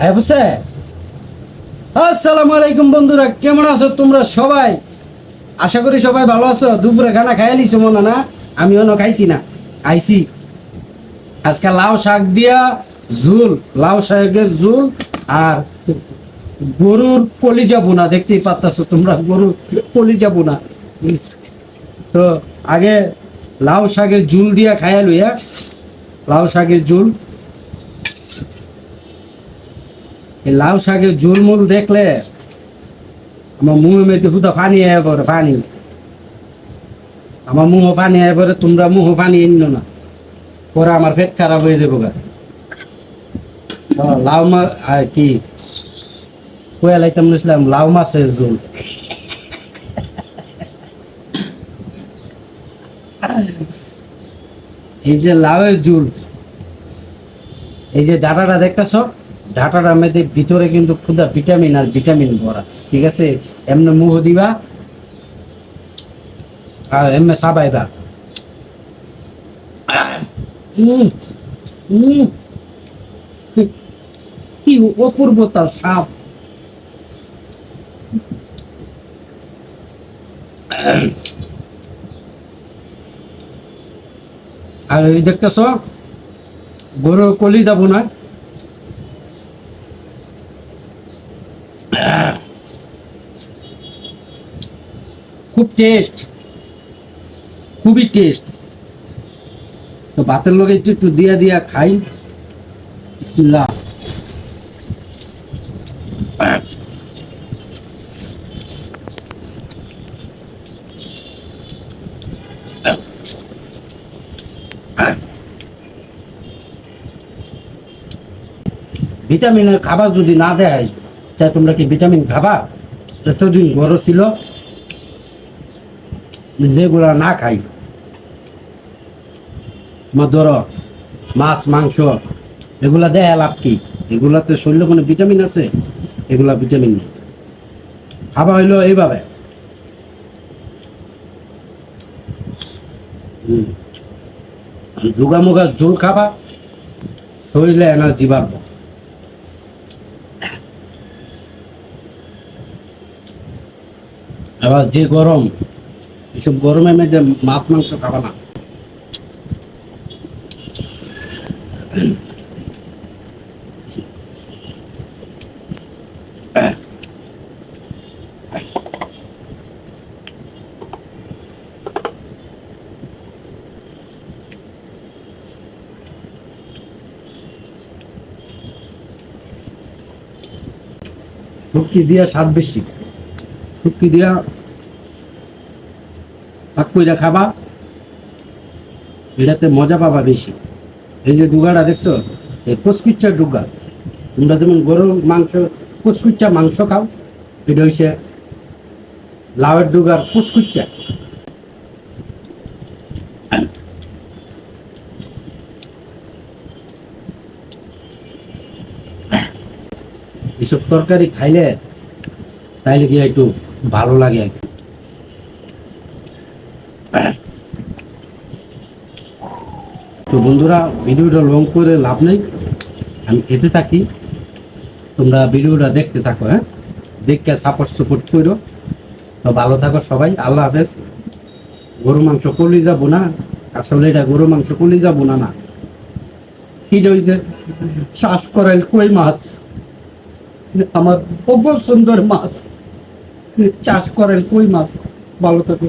হ্যাঁ আসসালামু আলাইকুম বন্ধুরা, কেমন আছো তোমরা সবাই? আশা করি সবাই ভালো আছো। দুপুরে খানা খাইয়ালিছো মনে না? আমি অন্য খাইছি না আইছি আজকে লাউ শাক দিয়া ঝুল, লাউ শাকের ঝুল আর গরুর কলিজা বোনা, দেখতেই পাচ্ছ তোমরা গরুর কলিজা বোনা। তো আগে লাউ শাকের ঝুল দিয়া খাইয়া লইয়া, লাউ শাকের ঝুল এই লাউ শাকের ঝুলমুল দেখলে আমার মুহে মেয়েতে হুদা পানি আয় পরে, পানি। আমার মুহ পানি আয় পরে, তোমরা মুহ পানি এন না। পরে আমার পেট খারাপ হয়ে যাব গা। লাউ মা কি? কয়া লাইতাম নিছিলাম লাউ মাছের ঝোল এই যে লাউয়ের ঝুল এই যে ডাটাটা দেখতেছ? ডাটাটার মধ্যে ভিতরে কিন্তু ক্ষুদা ভিটামিন আর ভিটামিন ভরা, ঠিক আছে? এমনি মুহ দিবা আর এমনি সাবাইবা। কি অপূর্ব তার সাপ আর এই দেখতেছ, গরুর কলি যাব না। খুব টেস্ট খুবই টেস্ট তো ভাতের লগে একটু একটু দিয়া দিয়া খাই। ভিটামিনের খাবার যদি না দেয় তাই তোমরা কি ভিটামিন খাবা? এতদিন গরম ছিল, যেগুলা না খাই। তোমার ধরো, মাছ, মাংস, এগুলা দেয় লাভ কি? এগুলাতে শরীরে কোনো ভিটামিন আছে? এগুলা ভিটামিন নেই। খাবা হইল এইভাবে। হুম। দুগা মুগা ঝোল খাবা, শরীরে এনার্জি বাড়বো। আবার যে গরম, এসব গরমের মধ্যে মাছ, মাংস খাবা না। শুটকি দিয়া স্বাদ বেশি। শুটকি দিয়া ভাগ খাবা। এটাতে মজা পাবা বেশি। এই যে ডুগাটা দেখছ, এই কুচকুচ্চার ডুগা। তোমরা যেমন গরুর মাংস কুচকুচ্চা মাংস খাও, এটা হইছে লাউয়ের ডুগার কুচকুচ্চা এসব তরকারি খাইলে তাইলে কি একটু ভালো লাগে। তো বন্ধুরা, ভিডিওটা লং করে লাভ নেই। আমি খেতে থাকি। তোমরা ভিডিওটা দেখতে থাকো হ্যাঁ? দেখতে সাপোর্ট সাপোর্ট করো। তো ভালো থাকো সবাই, আল্লাহ হাফেজ। গরু মাংস কলি যাব না? আসলে এটা গরু মাংস কলি যাব না না? কি হয়েছে শ্বাস করাইল কই মাছ? আমার খুব সুন্দর মাছ। চাষ করেন কই মাছ? ভালো থাকে।